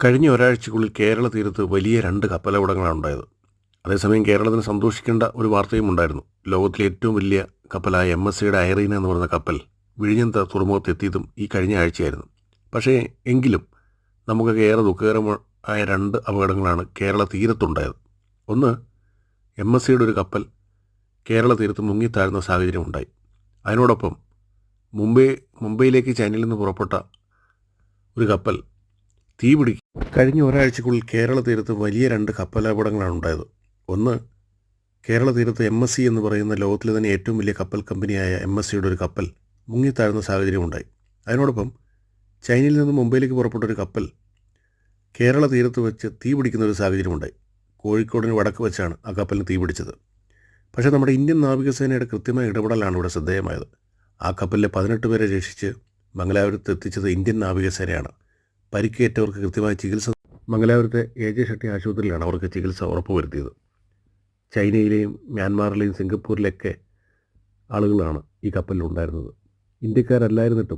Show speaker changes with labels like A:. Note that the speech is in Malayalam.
A: കഴിഞ്ഞ ഒരാഴ്ചക്കുള്ളിൽ കേരള തീരത്ത് വലിയ രണ്ട് കപ്പലപകടങ്ങളാണ് ഉണ്ടായത് അതേസമയം കേരളത്തിന് സന്തോഷിക്കേണ്ട ഒരു വാർത്തയും ഉണ്ടായിരുന്നു. ലോകത്തിലെ ഏറ്റവും വലിയ കപ്പലായ എം എസ് സിയുടെ ഐറീന എന്ന് പറയുന്ന കപ്പൽ വിഴിഞ്ഞം തുറമുഖത്തെത്തിയതും ഈ കഴിഞ്ഞ ആഴ്ചയായിരുന്നു. പക്ഷേ എങ്കിലും നമുക്കൊക്കെ ഏറെ ദുഃഖകരമായ രണ്ട് അപകടങ്ങളാണ് കേരള തീരത്തുണ്ടായത് ഒന്ന് എം എസ് സിയുടെ ഒരു കപ്പൽ കേരള തീരത്ത് മുങ്ങിത്താഴുന്ന സാഹചര്യം ഉണ്ടായി. അതിനോടൊപ്പം മുംബൈ മുംബൈയിലേക്ക് ചൈനയിൽ നിന്ന് പുറപ്പെട്ട ഒരു കപ്പൽ തീ പിടിക്കും. കഴിഞ്ഞ ഒരാഴ്ചക്കുള്ളിൽ കേരള തീരത്ത് വലിയ രണ്ട് കപ്പലപകടങ്ങളാണ് ഉണ്ടായത്. ഒന്ന് കേരള തീരത്ത് എം എസ് സി എന്ന് പറയുന്ന ലോകത്തിലെ തന്നെ ഏറ്റവും വലിയ കപ്പൽ കമ്പനിയായ എം എസ് സിയുടെ ഒരു കപ്പൽ മുങ്ങിത്താഴുന്ന സാഹചര്യം ഉണ്ടായി. അതിനോടൊപ്പം ചൈനയിൽ നിന്ന് മുംബൈയിലേക്ക് പുറപ്പെട്ട ഒരു കപ്പൽ കേരള തീരത്ത് വെച്ച് തീ പിടിക്കുന്ന ഒരു സാഹചര്യം ഉണ്ടായി. കോഴിക്കോടിന് വടക്ക് വെച്ചാണ് ആ കപ്പലിന് തീ പിടിച്ചത്. പക്ഷേ നമ്മുടെ ഇന്ത്യൻ നാവികസേനയുടെ കൃത്യമായ ഇടപെടലാണ് ഇവിടെ ശ്രദ്ധേയമായത്. ആ കപ്പലിലെ പതിനെട്ട് പേരെ രക്ഷിച്ച് മംഗലാപുരത്ത് എത്തിച്ചത് ഇന്ത്യൻ നാവികസേനയാണ്. പരിക്കേറ്റവർക്ക് കൃത്യമായ ചികിത്സ മംഗലാപുരത്തെ എ ജെ ഷെട്ടി ആശുപത്രിയിലാണ് അവർക്ക് ചികിത്സ ഉറപ്പുവരുത്തിയത് ചൈനയിലെയും മ്യാൻമാറിലെയും സിംഗപ്പൂരിലെയൊക്കെ ആളുകളാണ് ഈ കപ്പലിലുണ്ടായിരുന്നത് ഇന്ത്യക്കാരല്ലായിരുന്നിട്ടും